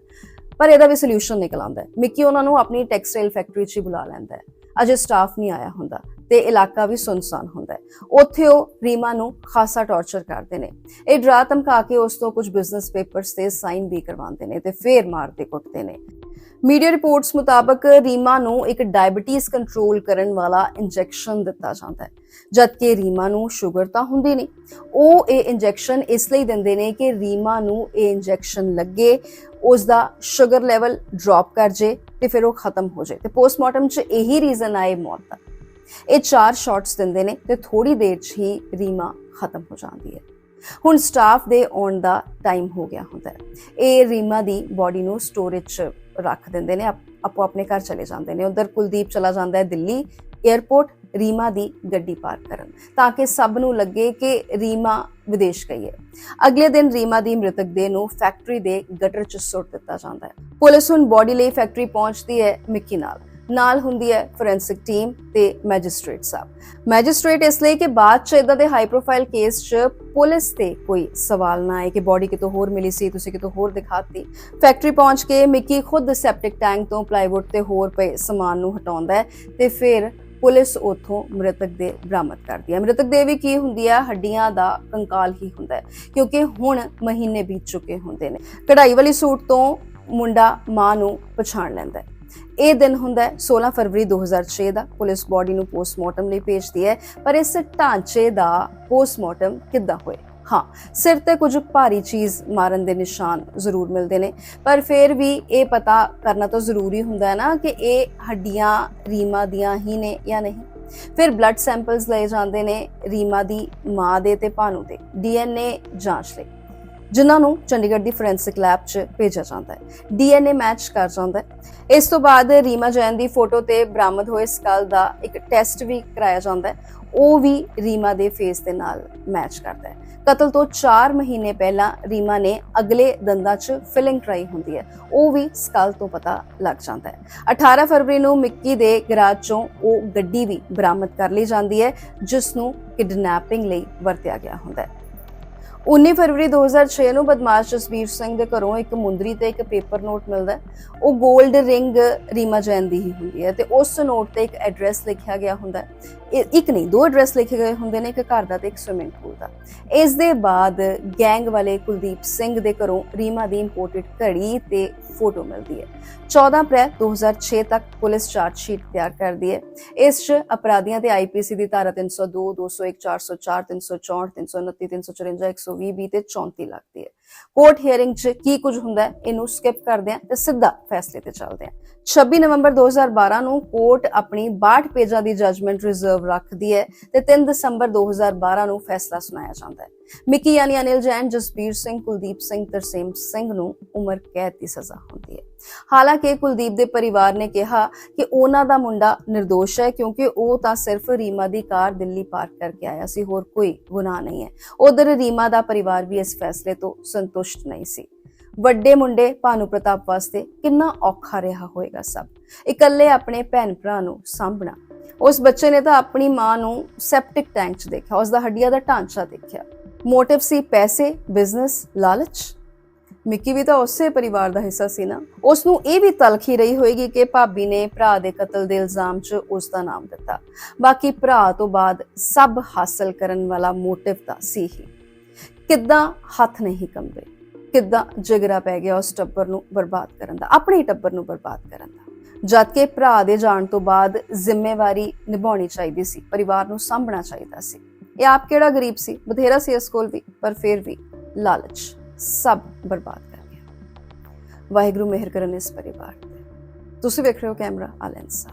ਪਰ ਇਹਦਾ ਵੀ ਸੋਲੂਸ਼ਨ ਨਿਕਲ ਆਉਂਦਾ ਹੈ। ਮਿੱਕੀ ਉਹਨਾਂ ਨੂੰ ਆਪਣੀ ਟੈਕਸਟਾਈਲ ਫੈਕਟਰੀ 'ਚ ਹੀ ਬੁਲਾ ਲੈਂਦਾ ਹੈ। ਅਜੇ ਸਟਾਫ ਨਹੀਂ ਆਇਆ ਹੁੰਦਾ ਤੇ ਇਲਾਕਾ ਵੀ ਸੁਨਸਾਨ ਹੁੰਦਾ ਹੈ। ਉੱਥੇ ਉਹ ਰੀਮਾ ਨੂੰ ਖਾਸਾ ਟੌਰਚਰ ਕਰਦੇ ਨੇ। ਇਹ ਡਰਾ ਧਮਕਾ ਕੇ ਉਸ ਤੋਂ ਕੁਝ ਬਿਜ਼ਨਸ ਪੇਪਰਸ ਤੇ ਸਾਈਨ ਵੀ ਕਰਵਾਉਂਦੇ ਨੇ ਤੇ ਫੇਰ ਮਾਰਦੇ ਕੁੱਟਦੇ ਨੇ। ਮੀਡੀਆ ਰਿਪੋਰਟਸ ਮੁਤਾਬਕ ਰੀਮਾ ਨੂੰ ਇੱਕ ਡਾਇਬੀਟੀਜ਼ ਕੰਟਰੋਲ ਕਰਨ ਵਾਲਾ ਇੰਜੈਕਸ਼ਨ ਦਿੱਤਾ ਜਾਂਦਾ ਹੈ। ਜਦਕਿ ਰੀਮਾ ਨੂੰ ਸ਼ੂਗਰ ਤਾਂ ਹੁੰਦੀ ਨਹੀਂ। ਉਹ ਇਹ ਇੰਜੈਕਸ਼ਨ ਇਸ ਲਈ ਦਿੰਦੇ ਨੇ ਕਿ ਰੀਮਾ ਨੂੰ ਇਹ ਇੰਜੈਕਸ਼ਨ ਲੱਗੇ ਉਸ ਦਾ ਸ਼ੂਗਰ ਲੈਵਲ ਡ੍ਰੌਪ ਕਰ ਜੇ ਤੇ ਫਿਰ ਉਹ ਖਤਮ ਹੋ ਜੇ। ਤੇ ਪੋਸਟਮਾਰਟਮ 'ਚ ਇਹੀ ਰੀਜ਼ਨ ਆਏ ਮੌਤ ਦਾ। ਇਹ ਚਾਰ ਸ਼ਾਟਸ ਦਿੰਦੇ ਨੇ ਤੇ ਥੋੜੀ ਦੇਰ 'ਚ ਹੀ ਰੀਮਾ ਖਤਮ ਹੋ ਜਾਂਦੀ ਹੈ। ਹੁਣ ਸਟਾਫ ਦੇ ਆਉਣ ਦਾ ਟਾਈਮ ਹੋ ਗਿਆ ਹੁੰਦਾ ਹੈ। ਇਹ ਰੀਮਾ ਦੀ ਬਾਡੀ ਨੂੰ ਸਟੋਰੇਜ 'ਚ ਰੱਖ ਦਿੰਦੇ ਨੇ, ਆਪੋ ਆਪਣੇ ਘਰ ਚਲੇ ਜਾਂਦੇ ਨੇ। ਉਧਰ ਕੁਲਦੀਪ ਚਲਾ ਜਾਂਦਾ ਹੈ ਦਿੱਲੀ 에ਅਰਪੋਰਟ ਰੀਮਾ ਦੀ ਗੱਡੀ ਪਾਰਕ ਕਰਨ, ਤਾਂ ਕਿ ਸਭ ਨੂੰ ਲੱਗੇ ਕਿ ਰੀਮਾ ਵਿਦੇਸ਼ ਗਈ ਹੈ। ਅਗਲੇ ਦਿਨ ਰੀਮਾ ਦੀ ਮ੍ਰਿਤਕ ਦੇਹ ਨੂੰ ਫੈਕਟਰੀ ਦੇ ਗਟਰ 'ਚ ਸੁੱਟ ਦਿੱਤਾ ਜਾਂਦਾ ਹੈ। ਪੁਲਿਸ ਹੁਣ ਬੋਡੀ ਲਈ ਫੈਕਟਰੀ ਪਹੁੰਚਦੀ ਹੈ ਮਿੱਕੀ ਨਾਲ। ਨਾਲ ਹੁੰਦੀ ਹੈ ਫੋਰੈਂਸਿਕ ਟੀਮ ਤੇ ਮੈਜਿਸਟ੍ਰੇਟ ਸਾਹਿਬ। ਮੈਜਿਸਟ੍ਰੇਟ ਇਸ ਲਈ ਕਿ ਬਾਅਦ ਚ ਇਦਾਂ ਦੇ ਹਾਈ ਪ੍ਰੋਫਾਈਲ ਕੇਸ ਚ ਪੁਲਿਸ ਤੇ ਕੋਈ ਸਵਾਲ ਨਾ ਆਏ ਕਿ ਬੋਡੀ ਕਿਤੋਂ ਹੋਰ ਮਿਲੀ ਸੀ, ਤੁਸੀਂ ਕਿਤੋਂ ਹੋਰ ਦਿਖਾਤੀ। ਫੈਕਟਰੀ ਪਹੁੰਚ ਕੇ ਮਿੱਕੀ ਖੁਦ ਸੈਪਟਿਕ ਟੈਂਕ ਤੋਂ ਪਲਾਈਵੁੱਡ ਤੇ ਹੋਰ ਪਏ ਸਮਾਨ ਨੂੰ ਹਟਾਉਂਦਾ ਹੈ ਤੇ ਫਿਰ ਪੁਲਿਸ ਉਥੋਂ ਮ੍ਰਿਤਕ ਦੇ ਬਰਾਮਦ ਕਰਦੀ ਹੈ। ਮ੍ਰਿਤਕ ਦੇ ਵੀ ਕੀ ਹੁੰਦੀ ਹੈ ਹੱਡੀਆਂ ਦਾ ਕੰਕਾਲ ਹੀ ਹੁੰਦਾ ਹੈ, ਕਿਉਂਕਿ ਹੁਣ ਮਹੀਨੇ ਬੀਤ ਚੁੱਕੇ ਹੁੰਦੇ ਨੇ। ਕਢਾਈ ਵਾਲੀ ਸੂਟ ਤੋਂ ਮੁੰਡਾ ਮਾਂ ਨੂੰ ਪਛਾਣ ਲੈਂਦਾ ਹੈ। ਇਹ ਦਿਨ ਹੁੰਦਾ ਹੈ 16 ਫਰਵਰੀ 2006 ਦਾ। ਪੁਲਿਸ ਬਾਡੀ ਨੂੰ ਪੋਸਟਮਾਰਟਮ ਲਈ ਭੇਜਦੀ ਹੈ, ਪਰ ਇਸ ਢਾਂਚੇ ਦਾ ਪੋਸਟਮਾਰਟਮ ਕਿੱਦਾਂ ਹੋਏ? ਹਾਂ, ਸਿਰ ਤੇ ਕੁਝ ਭਾਰੀ ਚੀਜ਼ ਮਾਰਨ ਦੇ ਨਿਸ਼ਾਨ ਜ਼ਰੂਰ ਮਿਲਦੇ ਨੇ, ਪਰ ਫਿਰ ਵੀ ਇਹ ਪਤਾ ਕਰਨਾ ਤਾਂ ਜ਼ਰੂਰੀ ਹੁੰਦਾ ਹੈ ਨਾ ਕਿ ਇਹ ਹੱਡੀਆਂ ਰੀਮਾ ਦੀਆਂ ਹੀ ਨੇ ਜਾਂ ਨਹੀਂ। ਫਿਰ ਬਲੱਡ ਸੈਂਪਲਸ ਲਏ ਜਾਂਦੇ ਨੇ ਰੀਮਾ ਦੀ ਮਾਂ ਦੇ ਤੇ ਭਾਨੂ ਦੇ ਡੀਐਨਏ ਜਾਂਚ ਲਈ। ਜਿਨ੍ਹਾਂ ਨੂੰ ਚੰਡੀਗੜ੍ਹ ਦੀ ਫੋਰੈਂਸਿਕ ਲੈਬ 'ਚ ਭੇਜਿਆ ਜਾਂਦਾ ਹੈ। ਡੀਐਨਏ ਮੈਚ ਕਰ ਜਾਂਦਾ ਹੈ। ਇਸ ਤੋਂ ਬਾਅਦ ਰੀਮਾ ਜੈਨ ਦੀ ਫੋਟੋ ਤੇ ਬਰਾਮਦ ਹੋਏ ਸਕਲ ਦਾ ਇੱਕ ਟੈਸਟ ਵੀ ਕਰਾਇਆ ਜਾਂਦਾ ਹੈ। ਉਹ ਵੀ ਰੀਮਾ ਦੇ ਫੇਸ ਦੇ ਨਾਲ ਮੈਚ ਕਰਦਾ ਹੈ। ਕਤਲ ਤੋਂ 4 ਮਹੀਨੇ ਪਹਿਲਾਂ ਰੀਮਾ ਨੇ ਅਗਲੇ ਦੰਦਾਂ 'ਚ ਫਿਲਿੰਗ ਕਰਾਈ ਹੁੰਦੀ ਹੈ। ਉਹ ਵੀ ਸਕਲ ਤੋਂ ਪਤਾ ਲੱਗ ਜਾਂਦਾ ਹੈ। 18 ਫਰਵਰੀ ਨੂੰ ਮਿੱਕੀ ਦੇ ਗਰਾਜ 'ਚੋਂ ਉਹ ਗੱਡੀ ਵੀ ਬਰਾਮਦ ਕਰ ਲਈ ਜਾਂਦੀ ਹੈ, ਜਿਸ ਨੂੰ ਕਿਡਨੈਪਿੰਗ ਲਈ ਵਰਤਿਆ ਗਿਆ ਹੁੰਦਾ ਹੈ। 19 ਫਰਵਰੀ 2006 ਨੂੰ ਬਦਮਾਸ਼ ਜਸਵੀਰ ਸਿੰਘ ਦੇ ਘਰੋਂ ਇੱਕ ਮੁੰਦਰੀ ਤੇ ਇੱਕ ਪੇਪਰ ਨੋਟ ਮਿਲਦਾ ਉਹ 골ਡ ਰਿੰਗ ਰੀਮਾ ਜੈਨ ਦੀ ਹੀ ਹੁੰਦੀ ਹੈ ਤੇ ਉਸ ਨੋਟ ਤੇ ਇੱਕ ਐਡਰੈਸ ਲਿਖਿਆ ਗਿਆ ਹੁੰਦਾ ਇੱਕ ਨਹੀਂ, ਦੋ ਐਡਰੈਸ ਲਿਖੇ ਗਏ ਹੁੰਦੇ ਨੇ, ਇੱਕ ਘਰ ਦਾ ਤੇ ਇੱਕ ਸਵਿਮਿੰਗ ਪੂਲ ਦਾ। ਇਸ ਦੇ ਬਾਅਦ ਗੈਂਗ ਵਾਲੇ ਕੁਲਦੀਪ ਸਿੰਘ ਦੇ ਘਰੋਂ ਰੀਮਾ ਦੀ ਇੰਪੋਰਟਡ ਘੜੀ ਤੇ ਫੋਟੋ ਮਿਲਦੀ ਹੈ। 14 ਅਪ੍ਰੈਲ 2006 ਤੱਕ ਪੁਲਿਸ ਚਾਰਜ ਸ਼ੀਟ ਤਿਆਰ ਕਰਦੀ ਹੈ। ਇਸ 'ਚ ਅਪਰਾਧੀਆਂ ਤੇ ਆਈਪੀਸੀ ਦੀ ਧਾਰਾ 302 201 404 364 329 354 120 ਵੀ ਤੇ 34 ਲੱਗਦੀ ਹੈ। ਕੋਰਟ ਹੀਅਰਿੰਗ 'ਚ ਕੀ ਕੁਝ ਹੁੰਦਾ ਹੈ, ਇਹਨੂੰ ਸਕਿਪ ਕਰਦੇ ਹਾਂ ਤੇ ਸਿੱਧਾ ਫੈਸਲੇ ਤੇ ਚੱਲਦੇ ਹਾਂ। 26 ਨਵੰਬਰ 2012 ਨੂੰ ਕੋਰਟ ਆਪਣੀ 62 ਪੇਜਾਂ ਦੀ ਜੱਜਮੈਂਟ ਰਿਜ਼ਰਵ ਰੱਖਦੀ ਹੈ ਤੇ 3 ਦਸੰਬਰ 2012 ਨੂੰ ਫੈਸਲਾ ਸੁਣਾਇਆ ਜਾਂਦਾ ਹੈ। ਮਿੱਕੀ ਯਾਨੀ ਅਨਿਲ ਜੈਨ, ਜਸਬੀਰ ਸਿੰਘ, ਕੁਲਦੀਪ ਸਿੰਘ, ਤਰਸੇਮ ਸਿੰਘ ਨੂੰ ਉਮਰ ਕੈਦ ਦੀ ਸਜ਼ਾ ਹੁੰਦੀ ਹੈ। ਹਾਲਾਂਕਿ ਕੁਲਦੀਪ ਦੇ ਪਰਿਵਾਰ ਨੇ ਕਿਹਾ ਕਿ ਉਹਨਾਂ ਦਾ ਮੁੰਡਾ નિર્ਦੋਸ਼ ਹੈ ਕਿਉਂਕਿ ਉਹ ਤਾਂ ਸਿਰਫ ਰੀਮਾ ਦੀ ਕਾਰ ਦਿੱਲੀ ਪਾਰਕ ਕਰਕੇ ਆਇਆ ਸੀ, ਹੋਰ ਕੋਈ ਗੁਨਾਹ ਨਹੀਂ ਹੈ। ਉਧਰ ਰੀਮਾ ਦਾ ਪਰਿਵਾਰ ਵੀ ਇਸ ਫੈਸਲੇ ਤੋਂ ਸੰਤੁਸ਼ਟ ਨਹੀਂ ਸੀ। ਵੱਡੇ ਮੁੰਡੇ ਭਾਨੂ ਪ੍ਰਤਾਪ ਵਾਸਤੇ ਕਿੰਨਾ ਔਖਾ ਰਿਹਾ ਹੋਵੇਗਾ ਸਭ। ਇਕੱਲੇ ਆਪਣੇ ਭੈਣ ਭਰਾ ਨੂੰ ਸਾਂਭਣਾ। ਉਸ ਬੱਚੇ ਨੇ ਤਾਂ ਆਪਣੀ ਮਾਂ ਨੂੰ ਸੈਪਟਿਕ ਟੈਂਕ 'ਚ ਦੇਖਿਆ, ਉਸ ਦਾ ਹੱਡੀਆਂ ਦਾ ਢਾਂਚਾ ਦੇਖਿਆ। ਮੋਟਿਵ ਸੀ ਪੈਸੇ, ਬਿਜ਼ਨਸ, ਲਾਲਚ। ਮਿੱਕੀ ਵੀ ਤਾਂ ਉਸੇ ਪਰਿਵਾਰ ਦਾ ਹਿੱਸਾ ਸੀ ਨਾ। ਉਸ ਨੂੰ ਇਹ ਵੀ ਤਲਖੀ ਰਹੀ ਹੋਏਗੀ ਕਿ ਭਾਬੀ ਨੇ ਭਰਾ ਦੇ ਕਤਲ ਦੇ ਇਲਜ਼ਾਮ 'ਚ ਉਸ ਦਾ ਨਾਮ ਦਿੱਤਾ। ਬਾਕੀ ਭਰਾ ਤੋਂ ਬਾਅਦ ਸਭ ਹਾਸਲ ਕਰਨ ਵਾਲਾ ਮੋਟਿਵ ਤਾਂ ਸੀ ਹੀ। ਕਿੱਦਾਂ ਹੱਥ ਨਹੀਂ ਕੰਬੇ? ਕਿੱਦਾਂ ਜਿਗਰਾ ਪੈ ਗਿਆ ਉਸ ਟੱਬਰ ਨੂੰ ਬਰਬਾਦ ਕਰਨ ਦਾ, ਆਪਣੇ ਟੱਬਰ ਨੂੰ ਬਰਬਾਦ ਕਰਨ ਦਾ? ਜਦ ਕਿ ਭਰਾ ਦੇ ਜਾਣ ਤੋਂ ਬਾਅਦ ਜ਼ਿੰਮੇਵਾਰੀ ਨਿਭਾਉਣੀ ਚਾਹੀਦੀ ਸੀ, ਪਰਿਵਾਰ ਨੂੰ ਸਾਂਭਣਾ ਚਾਹੀਦਾ ਸੀ। ਇਹ ਆਪ ਕਿਹੜਾ ਗਰੀਬ ਸੀ? ਬਥੇਰਾ ਸੀ ਇਸ ਕੋਲ ਵੀ, ਪਰ ਫਿਰ ਵੀ ਲਾਲਚ ਸਭ ਬਰਬਾਦ ਕਰ ਗਿਆ। ਵਾਹਿਗੁਰੂ ਮਿਹਰ ਕਰਨ ਇਸ ਪਰਿਵਾਰ ਤੇ। ਤੁਸੀਂ ਵੇਖ ਰਹੇ ਹੋ ਕੈਮਰਾ, ਆਲੈਂਸਾ।